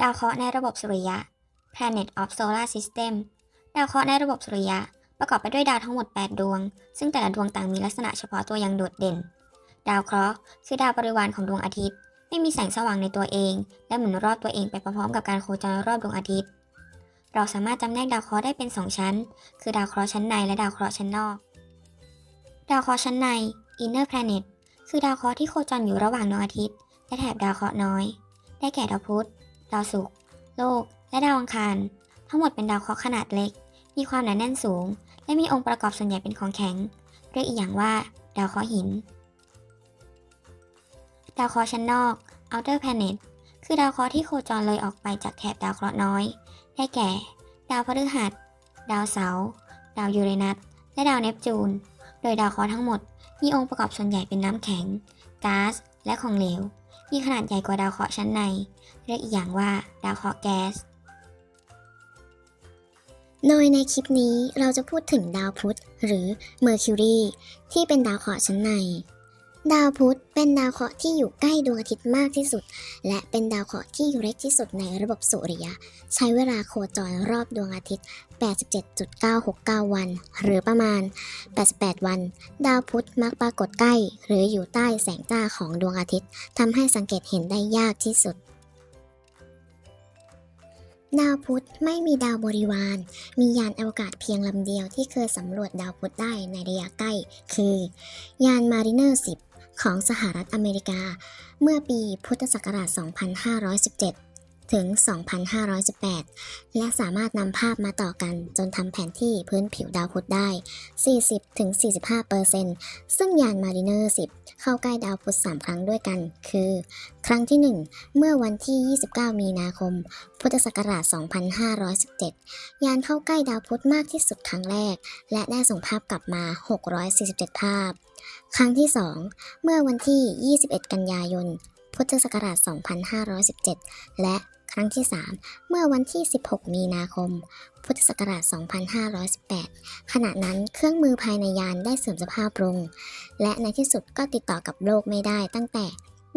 ดาวเคราะห์ในระบบสุริยะ Planet of Solar System ดาวเคราะห์ในระบบสุริยะ ประกอบไปด้วยดาวทั้งหมด 8 ดวง ซึ่งแต่ละดวงต่างมีลักษณะเฉพาะตัวอย่างโดดเด่น ดาวเคราะห์คือดาวบริวารของดวงอาทิตย์ ไม่มีแสงสว่างในตัวเอง และหมุนรอบตัวเองไปพร้อมๆกับการโคจรรอบดวงอาทิตย์ เราสามารถจำแนกดาวเคราะห์ได้เป็น 2 ชั้น คือดาวเคราะห์ชั้นในและดาวเคราะห์ชั้นนอก ดาวเคราะห์ชั้นใน Inner Planet คือดาวเคราะห์ที่โคจรอยู่ระหว่างดวงอาทิตย์ และแถบดาวเคราะห์น้อย ได้แก่ดาวพุธ ดาวศุกร์โลก และดาวอังคาร ทั้งหมดเป็นดาวเคราะห์ขนาดเล็ก มีความหนาแน่นสูง และมีองค์ประกอบส่วนใหญ่เป็นของแข็ง เรียกอีกอย่างว่า ดาวเคราะห์หิน ดาวเคราะห์ชั้นนอก Outer Planet คือดาวเคราะห์ที่โคจรเลยออกไปจากแถบดาวเคราะห์น้อย ได้แก่ ดาวพฤหัส ดาวเสาร์ ดาวยูเรนัส และดาวเนปจูน โดยดาวเคราะห์ทั้งหมด มีองค์ประกอบส่วนใหญ่เป็นน้ำแข็ง ก๊าซ และของเหลว มีขนาดใหญ่กว่าดาวเคราะห์ชั้นใน เรียกอีกอย่างว่าดาวเคราะห์แก๊ส โดยในคลิปนี้เราจะพูดถึงดาวพุธหรือเมอร์คิวรีที่เป็นดาวเคราะห์ชั้นใน ดาวพุธเป็นดาวเคราะห์ที่อยู่ใกล้ดวงอาทิตย์มากที่สุด และเป็นดาวเคราะห์ที่เล็กที่สุดในระบบสุริยะ ใช้เวลาโคจรรอบดวงอาทิตย์ 87.969 วัน หรือประมาณ 88 วัน ดาวพุธมักปรากฏใกล้ หรืออยู่ใต้แสงจ้าของดวงอาทิตย์ทำให้สังเกตเห็นได้ยากที่สุดดาวพุธไม่มีดาวบริวาร มียานอวกาศเพียงลำเดียวที่เคยสำรวจดาวพุธได้ในระยะใกล้ คือ ยาน Mariner 10 ของสหรัฐอเมริกา เมื่อปีพุทธศักราช 2517 ถึง 2518 และสามารถนำภาพมาต่อกันจนทำแผนที่พื้นผิวดาวพุธได้ 40-45%ซึ่งยาน Mariner 10 เข้าใกล้ดาวพุธ 3 ครั้งด้วยกัน คือ ครั้งที่ 1 เมื่อวันที่ 29 มีนาคม พุทธศักราช 2517 ยานเข้าใกล้ดาวพุธมากที่สุดครั้งแรก และได้ส่งภาพกลับมา 647 ภาพ ครั้งที่ 2 เมื่อวันที่ 21 กันยายน พุทธศักราช 2517 และครั้งที่ 3 เมื่อวันที่ 16 มีนาคม พุทธศักราช 2518 ขณะนั้นเครื่องมือภายในยานได้เสื่อมสภาพลง และในที่สุดก็ติดต่อกับโลกไม่ได้ตั้งแต่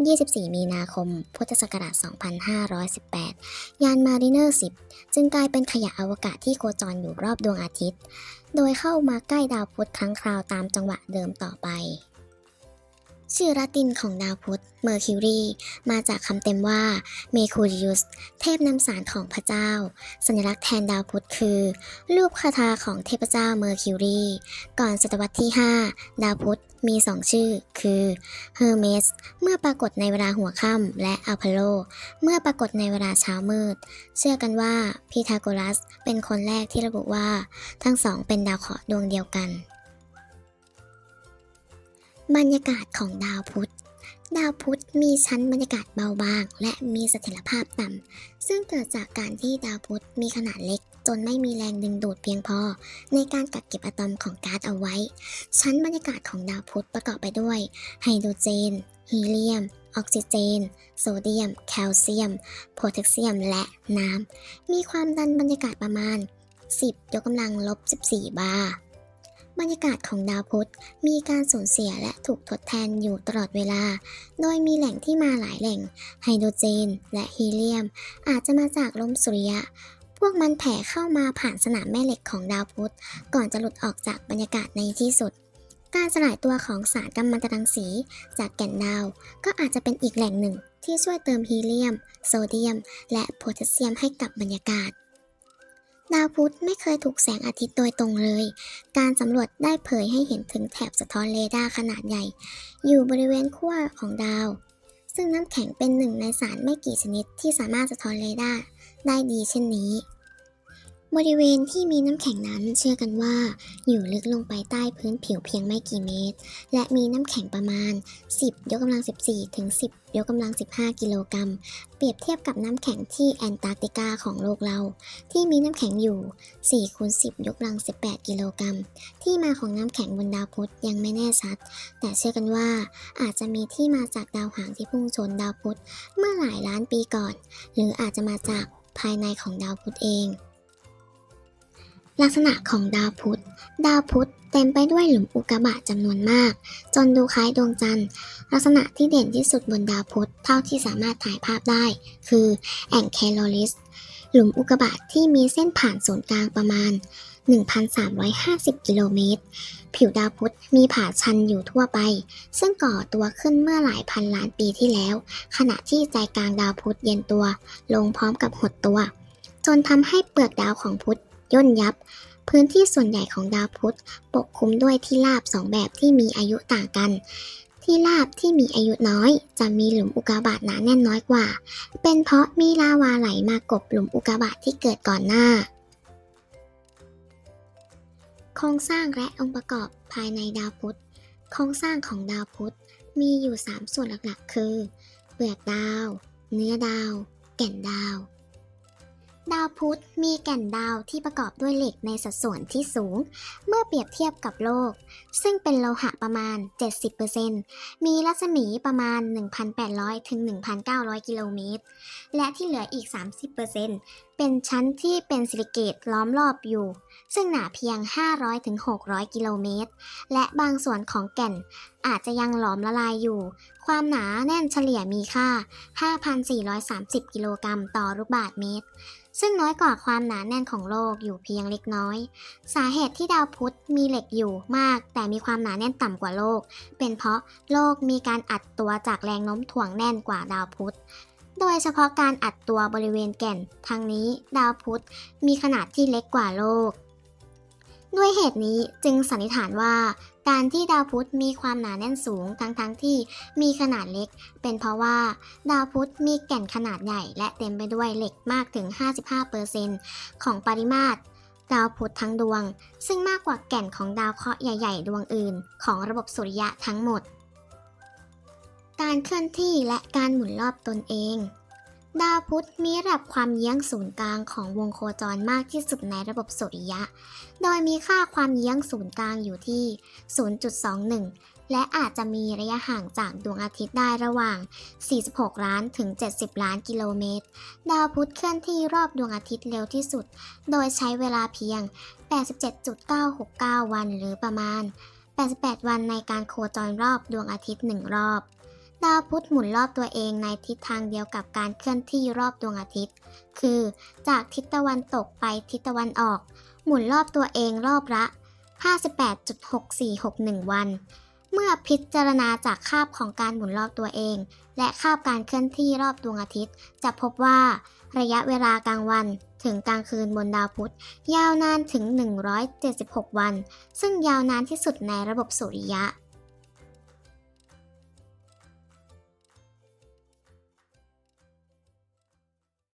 24 มีนาคม พุทธศักราช 2518 ยานมาริเนอร์ 10 จึงกลายเป็นขยะอวกาศที่โคจรอยู่รอบดวงอาทิตย์ โดยเข้ามาใกล้ดาวพุธครั้งคราวตามจังหวะเดิมต่อไป ชื่อละตินของดาวพุธ Mercury มาจากคำเต็มว่า Mercurius เทพนำสารของพระเจ้า สัญลักษณ์แทนดาวพุธคือ รูปคาถาของเทพเจ้า Mercury ก่อนศตวรรษที่ 5 ดาวพุธมีสองชื่อ คือ Hermes เมื่อปรากฏในเวลาหัวค่ำและ Apollo เมื่อปรากฏในเวลาเช้ามืด เชื่อกันว่าพีทาโกรัสเป็นคนแรกที่ระบุว่า ทั้งสองเป็นดาวเคราะห์ดวงเดียวกัน บรรยากาศของดาวพุธ ดาวพุธมีชั้นบรรยากาศเบาบาง และมีเสถียรภาพต่ำ ซึ่งเกิดจากการที่ดาวพุธมีขนาดเล็ก จนไม่มีแรงดึงดูดเพียงพอ ในการกักเก็บอะตอมของก๊าซเอาไว้ ชั้นบรรยากาศของดาวพุธประกอบไปด้วย ไฮโดรเจน ฮีเลียม ออกซิเจน โซเดียม แคลเซียม โพแทสเซียม และน้ำ มีความดันบรรยากาศประมาณ 10 ยกกำลังลบ 14 บาร์ บรรยากาศของดาวพุธมีการสูญเสียและถูกทดแทนอยู่ตลอดเวลา โดยมีแหล่งที่มาหลายแหล่ง ไฮโดรเจน และฮีเลียม อาจจะมาจากลมสุริยะ พวกมันแผ่เข้ามาผ่านสนามแม่เหล็กของดาวพุธก่อนจะหลุดออกจากบรรยากาศในที่สุด การสลายตัวของสารกัมมันตรังสีจากแก่นดาว ก็อาจจะเป็นอีกแหล่งหนึ่งที่ช่วยเติมฮีเลียม โซเดียม และโพแทสเซียมให้กับบรรยากาศ ดาวพุธไม่เคยถูกแสงอาทิตย์โดยตรงเลย การสำรวจได้เผยให้เห็นถึงแถบสะท้อนเรดาร์ขนาดใหญ่ อยู่บริเวณขั้วของดาว ซึ่งน้ำแข็งเป็นหนึ่งในสารไม่กี่ชนิดที่สามารถสะท้อนเรดาร์ได้ดีเช่นนี้ บริเวณที่มีน้ำแข็งนั้นเชื่อกันว่า อยู่ลึกลงไปใต้พื้นผิวเพียงไม่กี่เมตร และมีน้ำแข็งประมาณ 10 ยกกำลัง 14 ถึง 10 ยกกำลัง 15 กิโลกรัม เปรียบเทียบกับน้ำแข็งที่แอนตาร์กติกาของโลกเรา ที่มีน้ำแข็งอยู่ 4 คูณ 10 ยกกำลัง 18 กิโลกรัม ที่มาของน้ำแข็งบนดาวพุธยังไม่แน่ชัด แต่เชื่อกันว่าอาจจะมีที่มาจากดาวหางที่พุ่งชนดาวพุธเมื่อหลายล้านปีก่อน หรืออาจจะมาจากภายในของดาวพุธเอง ลักษณะของดาวพุธ ดาวพุธเต็มไปด้วยหลุมอุกกาบาตจำนวนมาก จนดูคล้ายดวงจันทร์ ลักษณะที่เด่นที่สุดบนดาวพุธเท่าที่สามารถถ่ายภาพได้ คือแองเคโลลิส หลุมอุกกาบาตที่มีเส้นผ่านศูนย์กลางประมาณ 1,350 กิโลเมตร ผิวดาวพุธมีผ่าชันอยู่ทั่วไป ซึ่งก่อตัวขึ้นเมื่อหลายพันล้านปีที่แล้ว ขณะที่ใจกลางดาวพุธเย็นตัว ลงพร้อมกับหดตัว จนทำให้เปลือกดาวของพุธ ย่นยับ พื้นที่ส่วนใหญ่ของดาวพุธปกคลุมด้วยที่ราบสองแบบที่มีอายุต่างกัน ที่ราบที่มีอายุน้อย จะมีหลุมอุกกาบาตหนาแน่นน้อยกว่า เป็นเพราะมีลาวาไหลมากบหลุมอุกกาบาตที่เกิดก่อนหน้า โครงสร้างและองค์ประกอบภายในดาวพุธโครงสร้างของดาวพุธมีอยู่ 3 ส่วนหลักๆ คือ เปลือกดาว เนื้อดาว แก่นดาว ดาวพุธมีแก่นดาวที่ประกอบด้วยเหล็กในสัดส่วนที่สูง เมื่อเปรียบเทียบกับโลก ซึ่งเป็นโลหะประมาณ 70%มีรัศมีประมาณ 1,800 ถึง 1,900 กิโลเมตร และที่เหลืออีก 30%เป็นชั้นที่เป็นซิลิเกตล้อมรอบอยู่ ซึ่งหนาเพียง 500ถึง600 กิโลเมตร และบางส่วนของแก่นอาจจะยังหลอมละลายอยู่ ความหนาแน่นเฉลี่ยมีค่า 5,430 กิโลกรัมต่อลูกบาศก์เมตร ซึ่งน้อยกว่าความหนาแน่นของโลกอยู่เพียงเล็กน้อย สาเหตุที่ดาวพุธมีเหล็กอยู่มาก แต่มีความหนาแน่นต่ำกว่าโลก เป็นเพราะโลกมีการอัดตัวจากแรงโน้มถ่วงแน่นกว่าดาวพุธโดยเฉพาะการอัดตัวบริเวณแก่น ทางนี้ดาวพุธมีขนาดที่เล็กกว่าโลก ด้วยเหตุนี้จึงสันนิษฐานว่า การที่ดาวพุธมีความหนาแน่นสูงทั้งๆทที่มีขนาดเล็ก เป็นเพราะว่า ดาวพุธมีแก่นขนาดใหญ่และเต็มไปด้วยเหล็กมากถึง 55%ของปริมาตรดาวพุธทั้งดวง ซึ่งมากกว่าแก่นของดาวเคราะห์ใหญ่ ๆ ดวงอื่น ของระบบสุริยะทั้งหมด การเคลื่อนที่และการหมุนรอบตนเอง ดาวพุธมีระดับความเยื้องศูนย์กลางของวงโคจรมากที่สุดในระบบสุริยะ โดยมีค่าความเยื้องศูนย์กลางอยู่ที่ 0.21 และอาจจะมีระยะห่างจากดวงอาทิตย์ได้ระหว่าง 46 ล้านถึง 70 ล้านกิโลเมตร ดาวพุธเคลื่อนที่รอบดวงอาทิตย์เร็วที่สุด โดยใช้เวลาเพียง 87.969 วันหรือประมาณ 88 วันในการโคจรรอบดวงอาทิตย์หนึ่งรอบ ดาวพุธหมุนรอบตัวเองในทิศทางเดียวกับการเคลื่อนที่รอบดวงอาทิตย์ คือ จากทิศตะวันตกไปทิศตะวันออก หมุนรอบตัวเองรอบละ 58.6461 วัน เมื่อพิจารณาจากคาบของการหมุนรอบตัวเอง และคาบการเคลื่อนที่รอบดวงอาทิตย์ จะพบว่า ระยะเวลากลางวันถึงกลางคืนบนดาวพุธ ยาวนานถึง 176 วัน ซึ่งยาวนานที่สุดในระบบสุริยะ